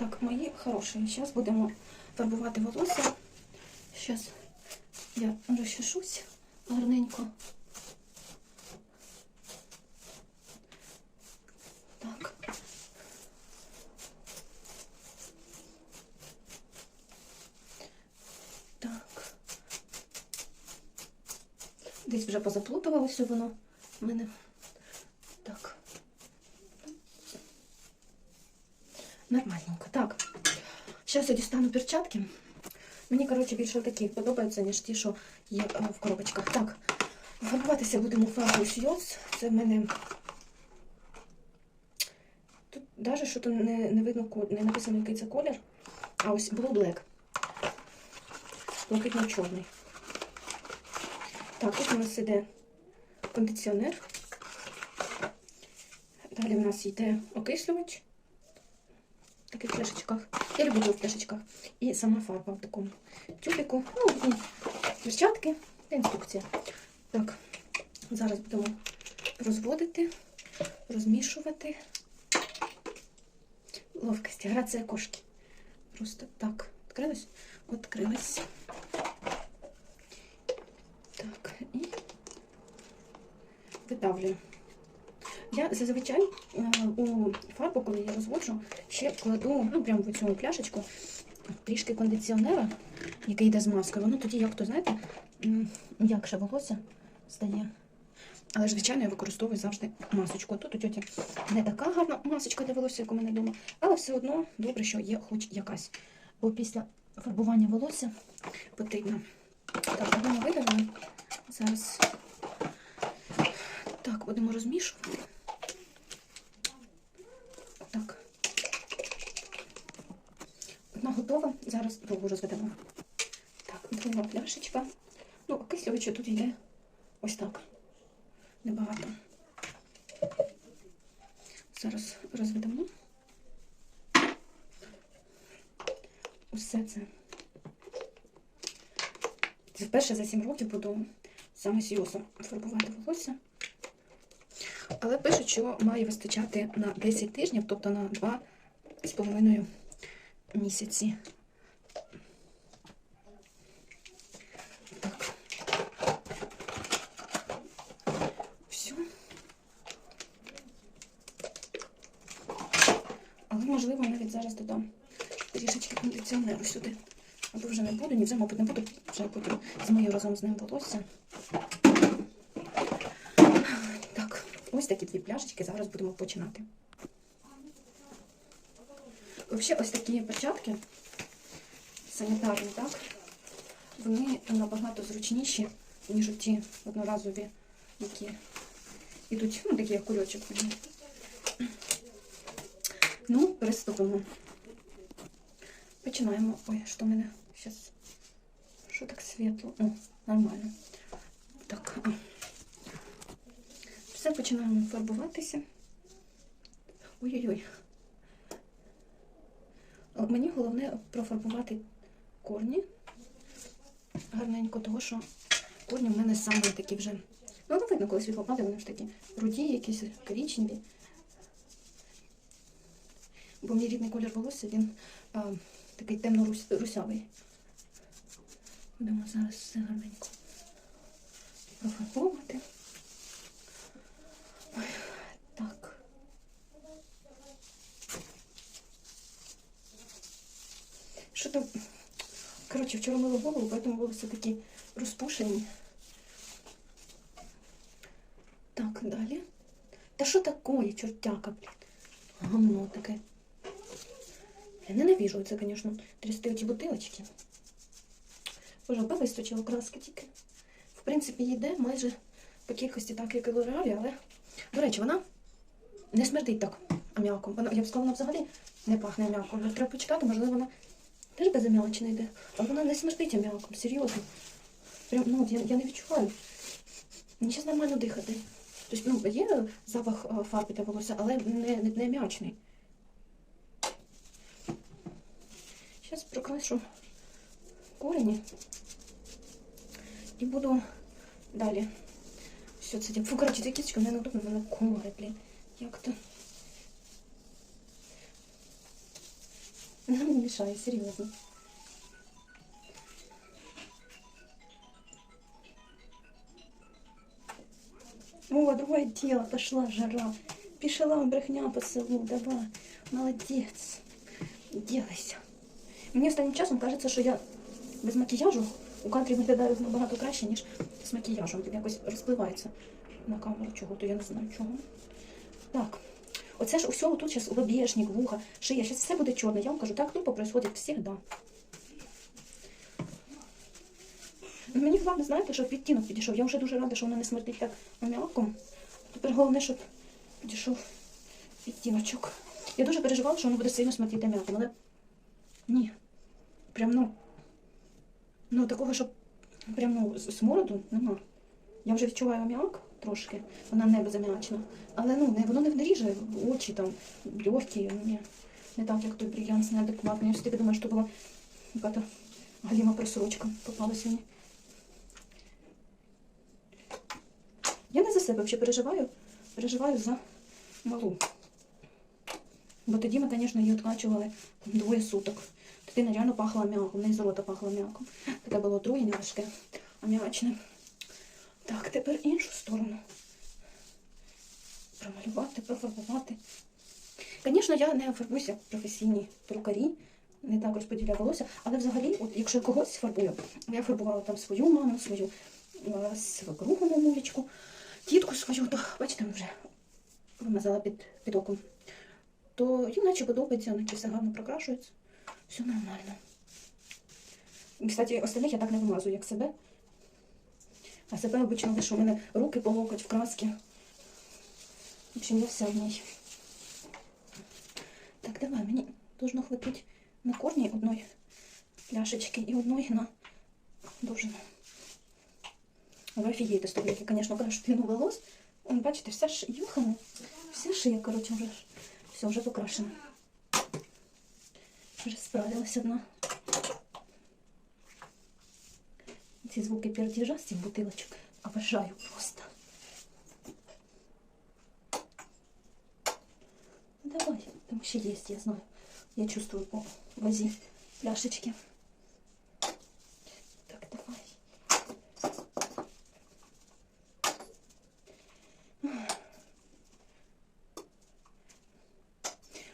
Так, мої хороші. Зараз будемо фарбувати волосся. Зараз я розчешусь гарненько. Так. Так. Десь вже позаплутувалося воно в мене. Так. Нормальненько. Так. Зараз я дістану перчатки. Мені, коротше, більше такі подобаються, ніж ті, що є е, в коробочках. Так, фарбуватися будемо фарбою Сйоз. Це в мене. Тут навіть що то не, не видно, не написано, який це колір. А ось Blue Black. Блакитно-чорний. Так, тут у нас іде кондиціонер. Далі в нас йде окислювач. Таких пляшечках. Я люблю в пляшечках. І сама фарба в такому тюбику. Ну, і перчатки та інструкція. Так, зараз будемо розводити, розмішувати. Ловкость, грація кошки. Просто так. Відкрилась? Відкрилась. Так, і видавлюю. Я зазвичай е, у фарбу, коли я розводжу, ще кладу ну, прямо в цю пляшечку трішки кондиціонера, який йде з маскою. Воно тоді, як то знаєте, м'якше волосся стає. Але ж, звичайно, я використовую завжди масочку. Тут у тьоті не така гарна масочка для волосся, як у мене вдома, але все одно добре, що є хоч якась. Бо після фарбування волосся потрібно. Так, будемо видавимо. Зараз так, будемо розмішувати. Так. Одна готова. Зараз другу розведемо. Так, друга пляшечка. Ну, окислювача тут йде ось так. Небагато. Зараз розведемо. Усе це. Це вперше за 7 років буду саме сіосом фарбувати волосся. Але пишуть, що має вистачати на 10 тижнів, тобто на 2 з половиною місяці. Так. Все. Але, можливо, навіть зараз додам трішечки кондиціонеру сюди. Або вже не буду, ні вже, мабуть, не буду, вже потім змию разом з ним волосся. Так, ось такі дві пляшечки, зараз будемо починати. Взагалі, ось такі перчатки санітарні, так? Вони набагато зручніші, ніж ті одноразові, які йдуть, ну, такі як кульочок. Ну, приступимо. Починаємо. Ой, що в мене зараз? Що так світло? О, нормально. Так. Все, починаємо фарбуватися. Ой-ой-ой. Мені головне профарбувати корні гарненько, того що корні в мене саме такі вже. Ну, не видно, коли світло падає, вони ж такі руді, якісь коричневі. Бо мій рідний колір волосся, він а, такий темно-русявий. Будемо зараз все гарненько профарбовувати. Ой, так. Що там? Коротше, вчора мила голову, поэтому волоси такі розпушені. Так, далі. Та що такое, чортяка, блін? Гамно таке. Я ненавижу це, звісно, трясти оті бутилочки. Боже, аби вистачило краски тільки. В принципі, йде майже по кількості так, як і лореалі, але, до речі, вона не смердить так аміаком. Вона, я б сказала, вона взагалі не пахне аміаком. Треба почитати, можливо, вона теж без аміачна йде. Але вона не смердить аміаком, серйозно. Прям, ну, я, я не відчуваю. Мені зараз нормально дихати. Тобто, ну, є запах е, фарби для волосся, але не, не, не аміачний. Зараз прокрашу корені і буду далі. Все це дя- Фу, коротше, ця кісточка мене неудобно, мене комари, блін. Як то? Вона мені мішає, серйозно. О, другое дело, пошла жара. Пішла брехня по селу, давай. Молодець. Ділайся. Мені останнім часом кажеться, що я без макіяжу у кадрі виглядаю набагато краще, ніж з макіяжем. Він якось розпливається на камеру чого, то я не знаю чого. Так. Оце ж усього тут зараз лобешник, вуха, шия, зараз все буде чорне. Я вам кажу, так тупо происходит всегда. Ну, Мені головне, знаєте, щоб відтінок підійшов. Я вже дуже рада, що воно не смердить так аміаком. Тепер головне, щоб підійшов відтіночок. Я дуже переживала, що воно буде сильно смердіти аміаком, але ні. Прям ну. Ну, такого, щоб прям ну, смороду нема. Я вже відчуваю аміак трошки, вона не безаміачна. Але ну, не, воно не ріже очі, там, легкі, ну, ні. Не так, як той бриллиант неадекватний. Я думаю, що була яка-то галіма просрочка попалася мені. Я не за себе взагалі переживаю, переживаю за малу. Бо тоді ми, звісно, її відкачували двоє суток. Дитина реально пахла м'яком, в неї з рота пахла м'яком. Таке було отруєння важке, аміачне. Так, тепер іншу сторону. Промалювати, пофарбувати. Звісно, я не фарбуюся професійні перукарі, не так розподіляю волосся, але взагалі, от якщо я когось фарбую, я фарбувала там свою маму, свою е, свекруху мамулечку, тітку свою, то бачите, вже вимазала під, під оком. То їм наче подобається, наче все гарно прокрашується. Все нормально. Кстати, остальних я так не вимазую, як себе. А себе обично лише у мене руки по локоть в краски. В общем, я вся в ній. Так, давай, мені должно хватить на корні одної пляшечки і одної на довжину. Ви офігієте з я, звісно, крашу длину волос. Бачите, вся ш... юхана, вся шия, коротше, вже все, вже покрашена. Вже справилась одна. Ці звуки пердіжа з цих бутилочок обожаю просто. Ну, Давай, там еще есть, я знаю. Я чувствую по вазе пляшечки. Так, давай.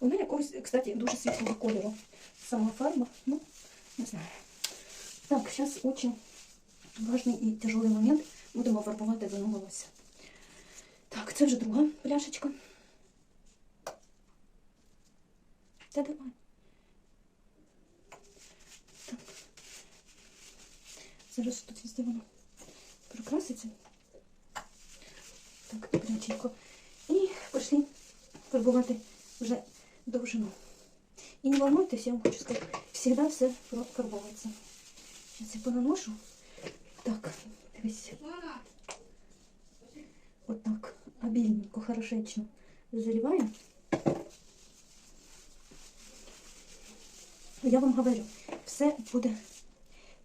Вона якогось, кстати, дуже світлого кольору. Сама фарба, ну, не знаю. Так, сейчас очень важный и тяжелый момент. Будемо фарбувати до волосся. Так, це вже друга пляшечка. Та давай. Так. Зараз тут везде воно прокраситься. Так, добряченько. І пішли фарбувати вже довжину. І не волнуйтесь, я вам хочу сказати, всегда все фарбується. Сейчас я понаношу. Так, дивись. Вот так, обильненько, хорошечно заливаю. Я вам говорю, все буде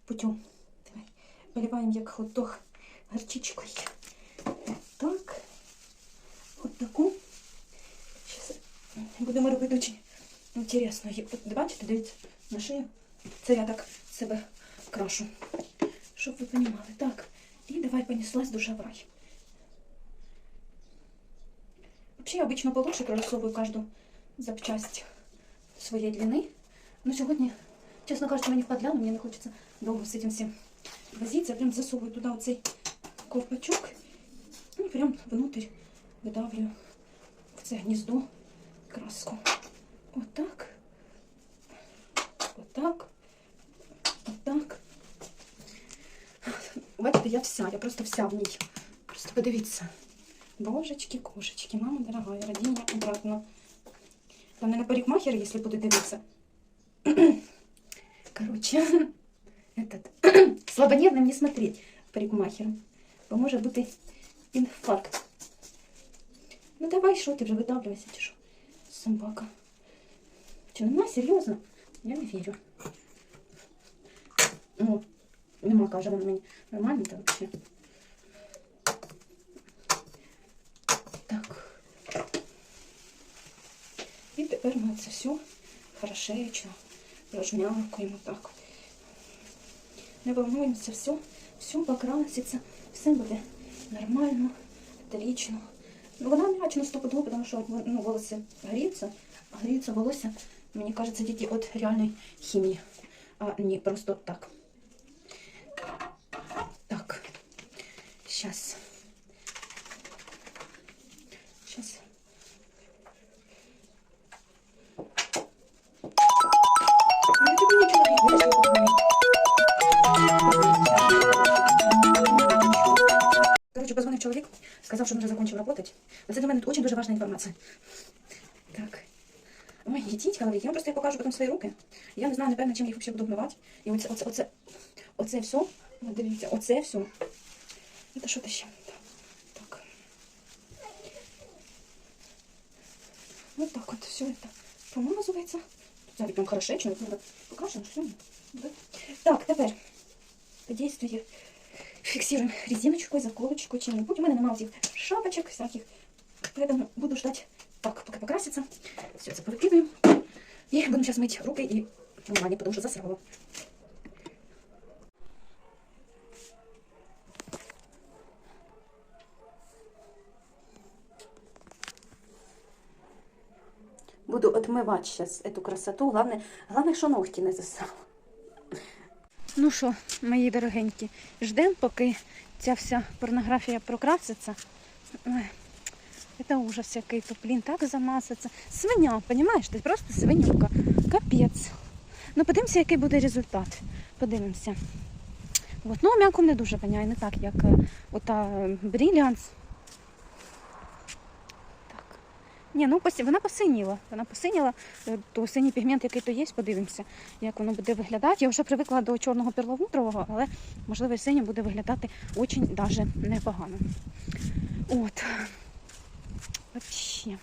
путем. Давай. Поливаємо як хот-дог горчичкою. Так. От таку. Зараз будемо робити дуже інтересно. От Бачите, дивіться, на шию. Це я так себе крашу Щоб ви розуміли. Так, і давай понеслась душа в рай. Вообще, я обычно получше прорисовываю каждую запчасть своей длины. Но сегодня, честно кажется, мені впадляло, мені не хочеться довго з цим всім возиться. Я прям засовую туди оцей ковпачок і прям внутрь видавлюю в це гніздо краску. Отак. Отак. Отак. Бачите, я вся, я просто вся в ній. Просто подивіться. Божечки, кошечки, мама дорогая, родіння обратно. Там не на парикмахер, если буду дивитися. Короче, этот, слабонервным не смотреть парикмахером. Бо може бути інфаркт. Ну давай, що ти вже видавлюєшся, чи що? Собака. Чи нема? Серйозно? Я не вірю. Ну, нема, каже вона мені. Нормально це взагалі. Так. І тепер ми це все хорошечно Розм'якуємо так. Не волнуємося, все, все покраситься, все буде нормально, отлично. Ну, вона м'ячно стопудово, тому що ну, волоси гріються, а гріються волосся, мені кажеться, тільки від реальної хімії. А не просто так. Так. Сейчас. Сейчас. Короче, позвонив чоловік, сказав, що він вже закончив працювати. Це для мене дуже дуже важна інформація. Так. Ой, їдіть, говорить, я вам просто покажу потім свої руки. Я не знаю, напевно, чим їх взагалі буду вмивати. І оце, оце, оце, оце все, дивіться, оце все. Це що це ще? Так. Вот так вот все это помазывается. Смотри, прям хорошечно, надо покрашено, все. Да. Так, тепер по действию фиксируем резиночкой, заколочку, чем-нибудь. У мене немає цих шапочек всяких, поэтому буду ждать, так, пока покрасится. Все это повыкидываем. И будем сейчас мыть руки и внимание, потому что засрала. Буду отмывать сейчас эту красоту. Главное, главное, що ногті не засрала. Ну що, мої дорогенькі, ждемо, поки ця вся порнографія прокраситься. Ой, це ужас який то, блін, так замаситься. Свиня, розумієш? Ти просто свинюка. Капець. Ну, подивимося, який буде результат. Подивимося. От. Ну, м'яко не дуже воняє, не так, як е, ота бріліанс. Так. Ні, ну вона посиніла. Вона посиніла, е, то синій пігмент, який то є, подивимося, як воно буде виглядати. Я вже привикла до чорного перловутрового, але можливо і синій буде виглядати даже непогано. От. Вообще.